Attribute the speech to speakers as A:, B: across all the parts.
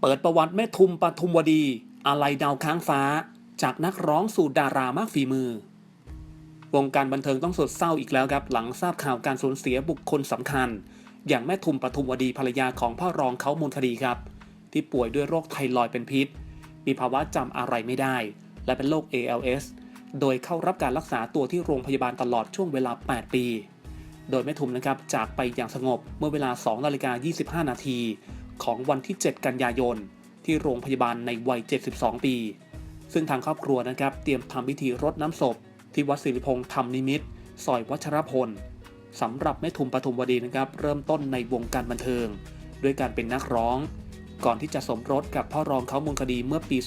A: เปิดประวัติแม่ทุมปทุมวดี อะไรดาวค้างฟ้า จากนักร้องสู่ดารามากฝีมือ วงการบันเทิงต้องสดเศร้าอีกแล้วครับ หลังทราบข่าวการสูญเสียบุคคลสำคัญ อย่างแม่ทุมปทุมวดีภรรยาของพ่อรองเขามูลคดีครับ ที่ป่วยด้วยโรคไทรอยด์เป็นพิษ มีภาวะจำอะไรไม่ได้ และเป็นโรค ALS โดยเข้ารับการรักษาตัวที่โรงพยาบาลตลอดช่วงเวลา 8 ปี โดยแม่ทุมนะครับจากไปอย่างสงบเมื่อเวลา 2 นาฬิกา 25 นาที ของวันที่ 7 กันยายน ที่โรงพยาบาลในวัย 72 ปี ซึ่งทางครอบครัวนะครับเตรียมทำพิธีรดน้ำศพ ที่วัดสิริพงษ์ธรรมนิมิตซอยวัชรพลสำหรับแม่ทุมปทุมวดีนะครับ เริ่มต้นในวงการบันเทิง ด้วยการเป็นนักร้อง ก่อนที่จะสมรสกับพ่อรองเขามูลคดีเมื่อปี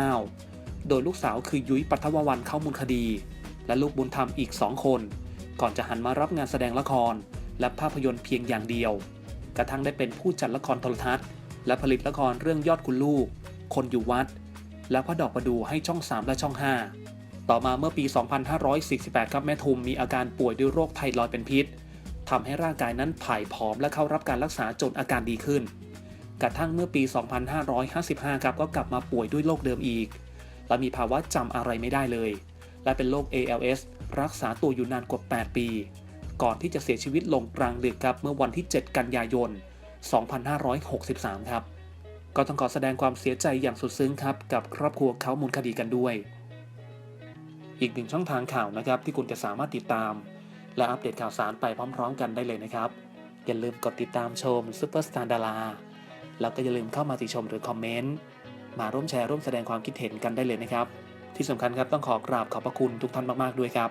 A: 2509 โดยลูกสาวคือยุ้ยปัทววันเข้ามูลคดี และลูกบุญธรรมอีก2คน ก่อนจะหันมารับงานแสดงละคร และภาพยนตร์เพียงอย่างเดียว กระทั่งได้เป็นผู้จัดละครโทรทัศน์ และผลิตละครเรื่องยอดคุณลูก คนอยู่วัด และพระดอกประดูให้ช่อง 3 และช่อง 5 ต่อมาเมื่อปี 2548 ครับแม่ทุมมีอาการป่วยด้วยโรคไทรอยด์เป็นพิษทำให้ร่างกายนั้นผ่ายผอมและเข้ารับการรักษาจนอาการดีขึ้น กระทั่งเมื่อปี 2555 ครับก็กลับมาป่วยด้วยโรคเดิมอีก และมีภาวะจำอะไรไม่ได้เลย และเป็นโรค ALS รักษาตัวอยู่นานกว่า 8 ปี ก่อนที่จะเสียชีวิตลงกลางดึกครับเมื่อวันที่ 7 กันยายน 2563 ครับ ก็ต้องขอแสดงความเสียใจอย่างสุดซึ้งครับ กับครอบครัวเขามูลคดีกันด้วย อีกหนึ่งช่องทางข่าวนะครับ ที่คุณจะสามารถติดตาม และอัปเดตข่าวสารไปพร้อม ๆ กันได้เลยนะครับ อย่าลืมกดติดตามชมซูเปอร์สตาร์ดาราแล้วก็อย่าลืมเข้ามาติชมหรือคอมเมนต์มาร่วมแชร์ร่วมแสดงความคิดเห็นกันได้เลยนะครับ ที่สำคัญครับต้องขอกราบขอบพระคุณทุกท่านมากๆด้วยครับ